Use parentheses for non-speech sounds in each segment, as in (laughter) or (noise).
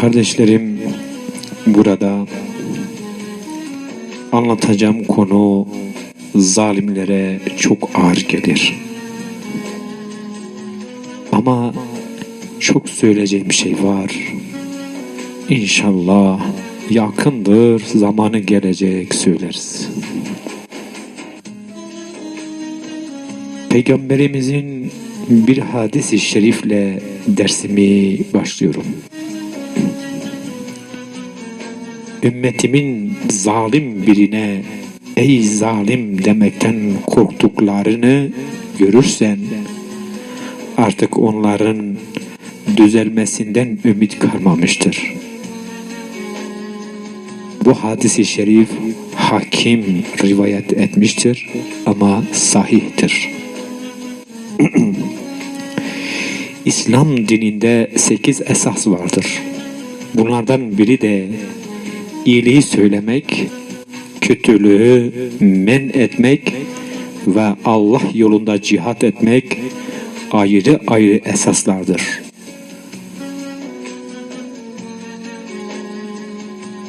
Kardeşlerim burada anlatacağım konu zalimlere çok ağır gelir. Ama çok söyleyeceğim şey var. İnşallah yakındır zamanı gelecek söyleriz. Peygamberimizin bir hadisi şerifle dersimi başlıyorum. Ümmetimin zalim birine ey zalim demekten korktuklarını görürsen artık onların düzelmesinden ümit kalmamıştır. Bu hadisi şerif hakim rivayet etmiştir ama sahihtir. (clears throat) İslam dininde sekiz esas vardır. Bunlardan biri de iyiliği söylemek, kötülüğü men etmek ve Allah yolunda cihat etmek ayrı ayrı esaslardır.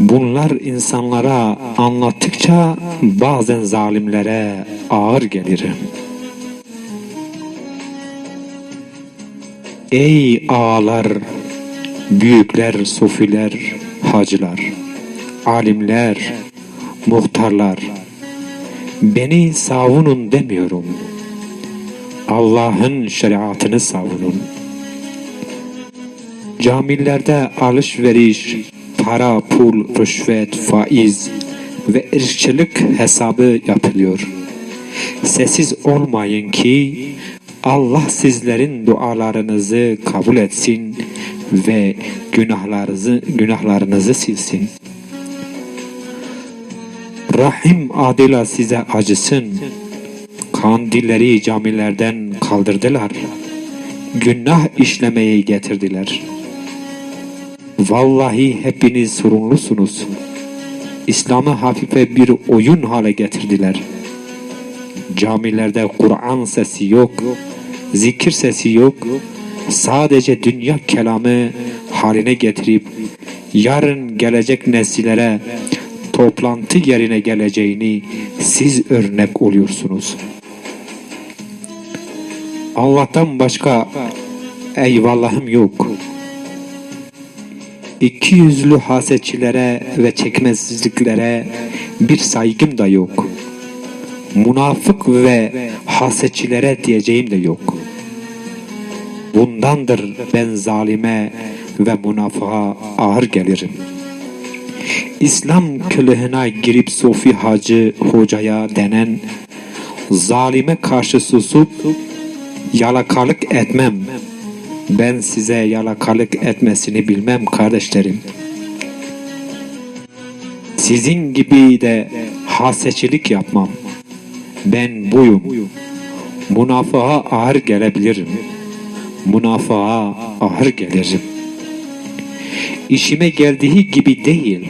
Bunlar insanlara anlattıkça bazen zalimlere ağır gelir. Ey ağalar, büyükler, sofiler, hacılar, alimler, muhtarlar, beni savunun demiyorum. Allah'ın şeriatını savunun. Camilerde alışveriş, para, pul, rüşvet, faiz ve ırkçılık hesabı yapılıyor. Sessiz olmayın ki Allah sizlerin dualarınızı kabul etsin ve günahlarınızı günahlarınızı silsin. Rahim adıyla size acısın. Kandilleri camilerden kaldırdılar. Günah işlemeyi getirdiler. Vallahi hepiniz sorumlusunuz. İslam'ı hafife bir oyun hale getirdiler. Camilerde Kur'an sesi yok, zikir sesi yok. Sadece dünya kelamı haline getirip yarın gelecek nesillere toplantı yerine geleceğini siz örnek oluyorsunuz. Allah'tan başka eyvallahım yok. İki yüzlü hasetçilere ve çekmezsizliklere bir saygım da yok. Münafık ve hasetçilere diyeceğim de yok. Bundandır ben zalime ve münafığa ağır gelirim. İslam kılığına girip Sofi Hacı Hoca'ya denen zalime karşı susup yalakalık etmem. Ben size yalakalık etmesini bilmem kardeşlerim. Sizin gibi de haseçilik yapmam. Ben buyum. Münafığa ağır gelebilirim. Münafığa ağır gelirim. İşime geldiği gibi değil,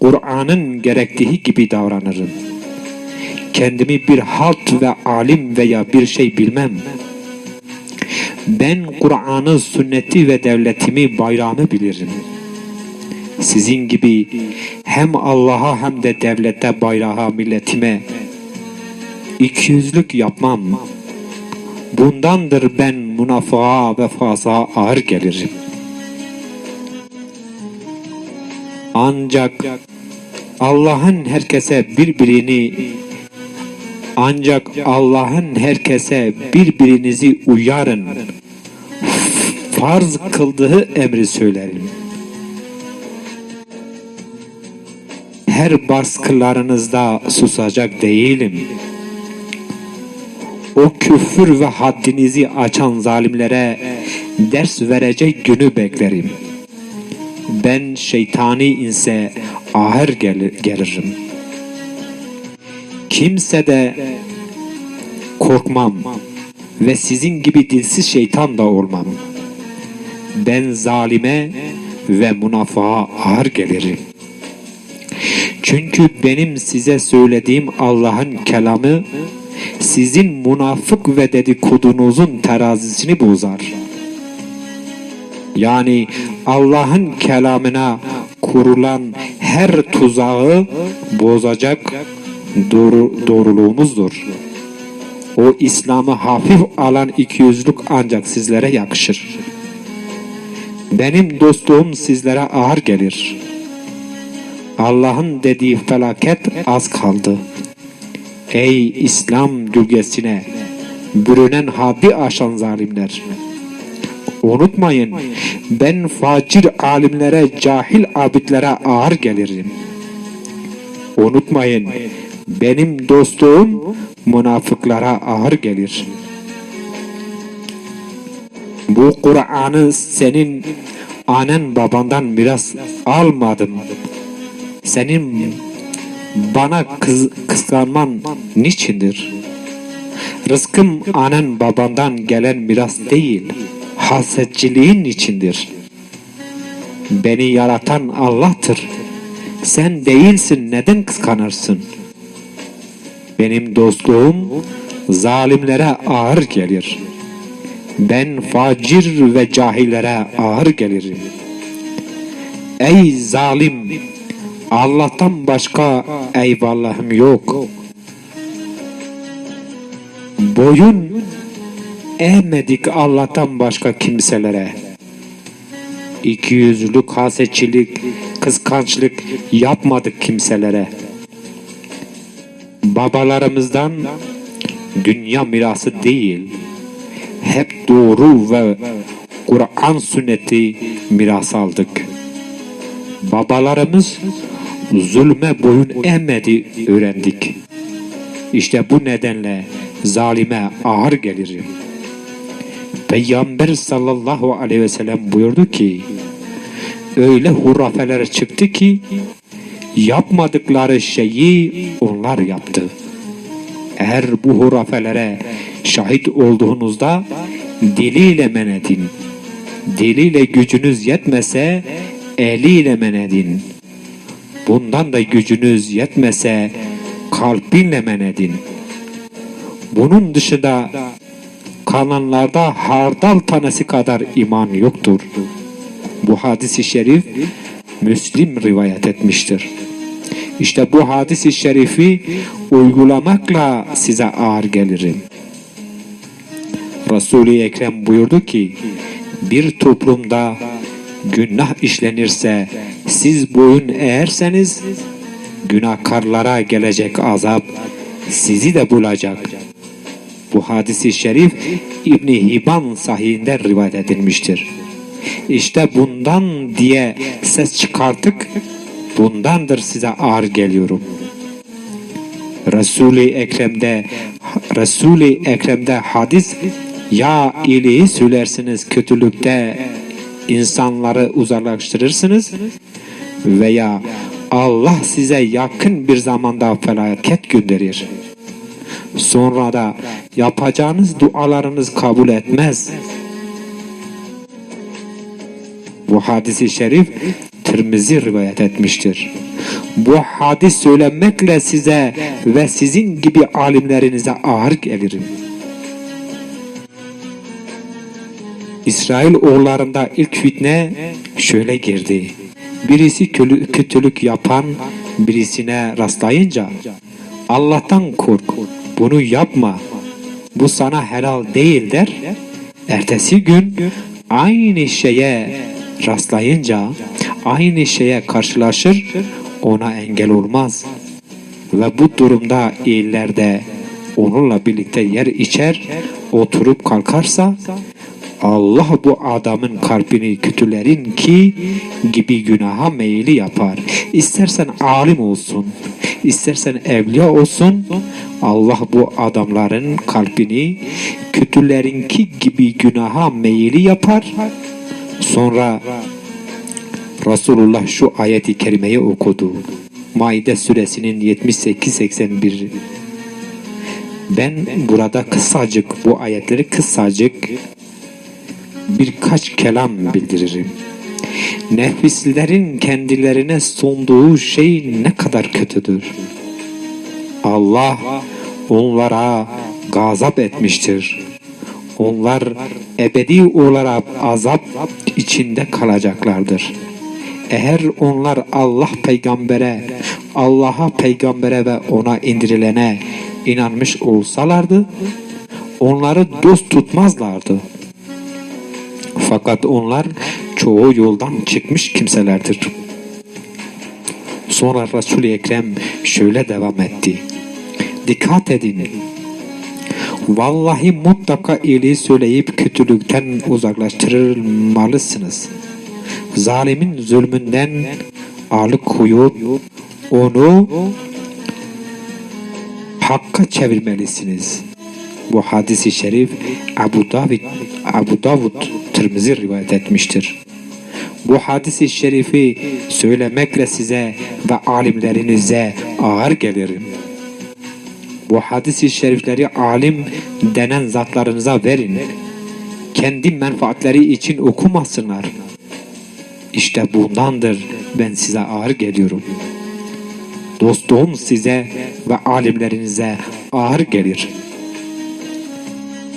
Kur'an'ın gerektiği gibi davranırım. Kendimi bir halt ve alim veya bir şey bilmem. Ben Kur'an'ı, sünneti ve devletimi, bayrağımı bilirim. Sizin gibi hem Allah'a hem de devlete, bayrağa, milletime ikiyüzlük yapmam. Bundandır ben münafığa ve fazla ağır gelirim. Ancak Allah'ın herkese birbirini ancak Allah'ın herkese birbirinizi uyarın. Farz kıldığı emri söylerim. Her baskılarınızda susacak değilim. O küfür ve haddinizi açan zalimlere ders verecek günü beklerim. Ben şeytani inse ahır gelir, gelirim. Kimse de korkmam ve sizin gibi dilsiz şeytan da olmam. Ben zalime ve münafığa ağır gelirim. Çünkü benim size söylediğim Allah'ın kelamı sizin münafık ve dedikodunuzun terazisini bozar. Yani Allah'ın kelamına kurulan her tuzağı bozacak doğru, doğruluğumuzdur. O İslam'ı hafif alan ikiyüzlük ancak sizlere yakışır. Benim dostluğum sizlere ağır gelir. Allah'ın dediği felaket az kaldı. Ey İslam gölgesine bürünen haddi aşan zalimler! Unutmayın ben facir alimlere, cahil abidlere ağır gelirim. Unutmayın benim dostluğum münafıklara ağır gelir. Bu Kur'an'ı senin annen babandan miras almadım. Senin bana kız, kıskanman niçindir? Rızkım annen babandan gelen miras değil, hasetçiliğin içindir. Beni yaratan Allah'tır. Sen değilsin neden kıskanırsın? Benim dostluğum zalimlere ağır gelir. Ben facir ve cahillere ağır gelirim. Ey zalim! Allah'tan başka eyvallahım yok. Boyun eğmedik Allah'tan başka kimselere. İkiyüzlülük, hasetçilik, kıskançlık yapmadık kimselere. Babalarımızdan dünya mirası değil, hep doğru ve Kur'an sünneti miras aldık. Babalarımız zulme boyun eğmedi öğrendik. İşte bu nedenle zalime ağır gelirim. Peygamber sallallahu aleyhi ve sellem buyurdu ki öyle hurafeler çıktı ki yapmadıkları şeyi onlar yaptı. Eğer bu hurafelere şahit olduğunuzda diliyle men edin. Diliyle gücünüz yetmese eliyle men edin. Bundan da gücünüz yetmese kalbinle men edin. Bunun dışında kalanlarda hardal tanesi kadar iman yoktur. Bu hadisi şerif Müslim rivayet etmiştir. İşte bu hadisi şerifi uygulamakla size ağır gelirim. Resul-i Ekrem buyurdu ki bir toplumda günah işlenirse siz boyun eğerseniz günahkarlara gelecek azap sizi de bulacak. Bu hadisi şerif İbni Hibban sahihinde rivayet edilmiştir. İşte bundan diye ses çıkarttık, bundandır size ağır geliyorum. Resul-i Ekrem'de Resul-i Ekrem'de hadis ya iyiliği söylersiniz kötülükte insanları uzaklaştırırsınız veya Allah size yakın bir zamanda felaket gönderir. Sonra da yapacağınız dualarınız kabul etmez. Bu hadisi şerif Tirmizi rivayet etmiştir. Bu hadis söylenmekle size ve sizin gibi alimlerinize ağır gelirim. İsrail oğullarında ilk fitne şöyle girdi. Birisi kötülük yapan birisine rastlayınca Allah'tan kork, bunu yapma, bu sana helal değil der. Ertesi gün aynı şeye rastlayınca aynı şeye karşılaşır, ona engel olmaz. Ve bu durumda iyilerde onunla birlikte yer içer, oturup kalkarsa Allah bu adamın kalbini kötülerin ki gibi günaha meyili yapar. İstersen alim olsun, istersen evliya olsun, Allah bu adamların kalbini kötülerinki gibi günaha meyili yapar. Sonra Resulullah şu ayeti kerimeyi okudu. Maide suresinin 78-81 ben burada kısacık bu ayetleri kısacık birkaç kelam bildiririm. Nefislerin kendilerine sunduğu şey ne kadar kötüdür. Allah onlara gazap etmiştir. Onlar ebedi olarak azap içinde kalacaklardır. Eğer onlar Allah peygambere, Allah'a peygambere ve ona indirilene inanmış olsalardı, onları dost tutmazlardı. Fakat onlar çoğu yoldan çıkmış kimselerdir. Sonra Resul-i Ekrem şöyle devam etti. Dikkat edin. Vallahi mutlaka iyiliği söyleyip kötülükten uzaklaştırılmalısınız. Zalimin zulmünden alıkoyup onu hakka çevirmelisiniz. Bu hadisi şerif Abu Davud, Abu Davud Tirmizi rivayet etmiştir. Bu hadisi şerifi söylemekle size ve alimlerinize ağır gelirim. Bu hadisi şerifleri alim denen zatlarınıza verin. Kendi menfaatleri için okumasınlar. İşte bundandır ben size ağır geliyorum. Dostluğum size ve alimlerinize ağır gelir.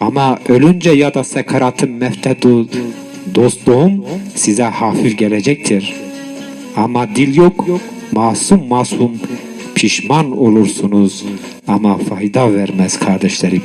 Ama ölünce ya da sekaratın meftedu dostluğum size hafif gelecektir. Ama dil yok, masum masum pişman olursunuz ama fayda vermez kardeşlerim.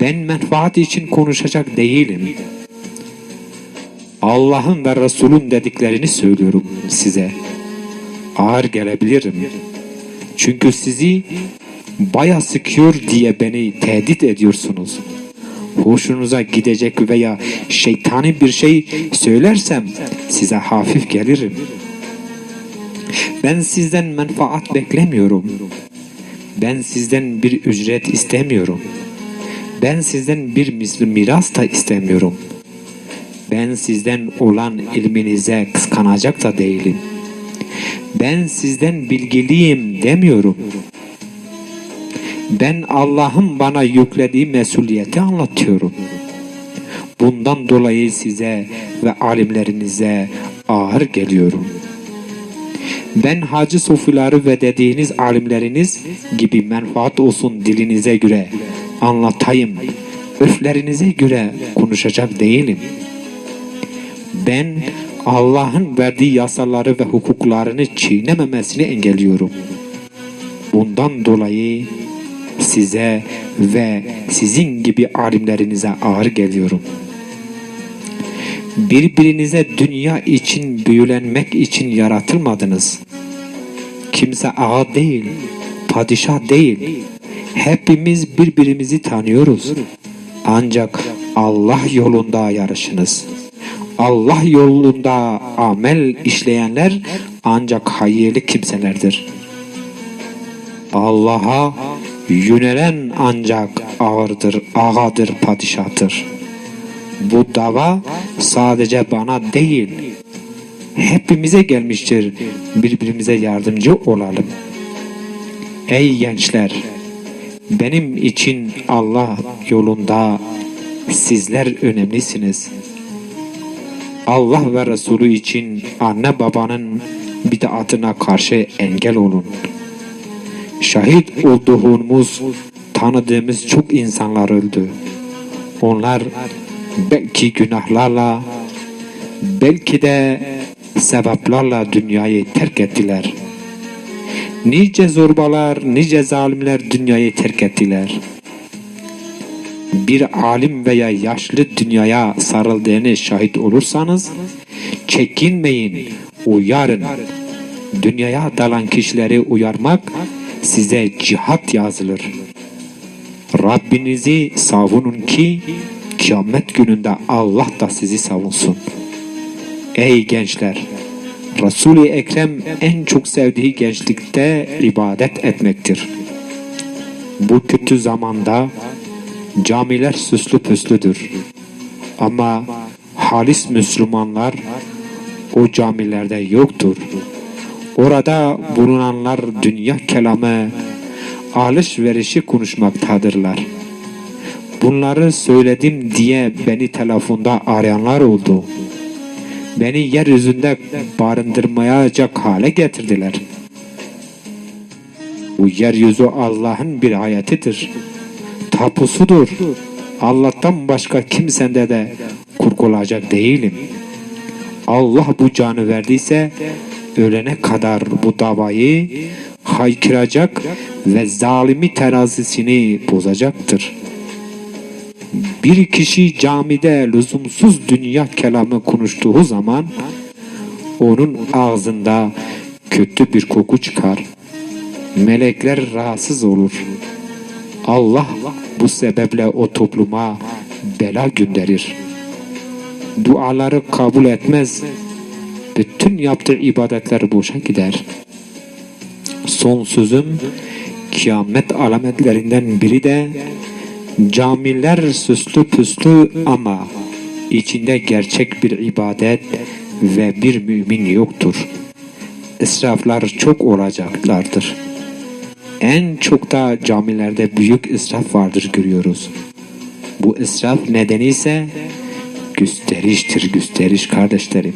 Ben menfaat için konuşacak değilim. Allah'ın ve Resul'ün dediklerini söylüyorum size. Ağır gelebilirim. Çünkü sizi baya sıkıyor diye beni tehdit ediyorsunuz. Hoşunuza gidecek veya şeytani bir şey söylersem size hafif gelirim. Ben sizden menfaat beklemiyorum. Ben sizden bir ücret istemiyorum. Ben sizden bir miras da istemiyorum. Ben sizden olan ilminize kıskanacak da değilim. Ben sizden bilgiliyim demiyorum. Ben Allah'ın bana yüklediği mesuliyeti anlatıyorum. Bundan dolayı size ve alimlerinize ağır geliyorum. Ben Hacı Sofileri ve dediğiniz alimleriniz gibi menfaat olsun dilinize göre anlatayım. Öflerinize göre konuşacak değilim. Ben Allah'ın verdiği yasaları ve hukuklarını çiğnememesini engelliyorum. Bundan dolayı size ve sizin gibi alimlerinize ağır geliyorum. Birbirinize dünya için büyülenmek için yaratılmadınız. Kimse ağa değil, padişah değil. Hepimiz birbirimizi tanıyoruz. Ancak Allah yolunda yarışınız. Allah yolunda amel işleyenler ancak hayırlı kimselerdir. Allah'a yönelen ancak ağırdır, ağadır, padişahtır. Bu dava sadece bana değil, hepimize gelmiştir. Birbirimize yardımcı olalım. Ey gençler, benim için Allah yolunda sizler önemlisiniz. Allah ve Resulü için anne babanın bid'atına karşı engel olun. Şahit olduğumuz, tanıdığımız çok insanlar öldü. Onlar belki günahlarla, belki de sebeplerle dünyayı terk ettiler. Nice zorbalar, nice zalimler dünyayı terk ettiler. Bir alim veya yaşlı dünyaya sarıldığını şahit olursanız, çekinmeyin, uyarın. Dünyaya dalan kişileri uyarmak size cihat yazılır. Rabbinizi savunun ki kıyamet gününde Allah da sizi savunsun. Ey gençler! Resul-i Ekrem en çok sevdiği gençlikte ibadet etmektir. Bu kötü zamanda camiler süslü püslüdür. Ama halis Müslümanlar o camilerde yoktur. Orada bulunanlar dünya kelamı, alışverişi konuşmaktadırlar. Bunları söyledim diye beni telefonda arayanlar oldu. Beni yeryüzünde barındırmayacak hale getirdiler. Bu yeryüzü Allah'ın bir ayetidir. Tapusudur. Allah'tan başka kimsende de kurkulacak değilim. Allah bu canı verdiyse ölene kadar bu davayı haykıracak ve zalimi terazisini bozacaktır. Bir kişi camide lüzumsuz dünya kelamı konuştuğu zaman onun ağzında kötü bir koku çıkar. Melekler rahatsız olur. Allah bu sebeple o topluma bela gönderir. Duaları kabul etmez. Bütün yaptığı ibadetler boşa gider. Son sözüm kıyamet alametlerinden biri de camiler süslü püslü ama içinde gerçek bir ibadet ve bir mümin yoktur. İsraflar çok olacaklardır. En çok da camilerde büyük israf vardır görüyoruz. Bu israf nedeni ise gösteriştir gösteriş kardeşlerim.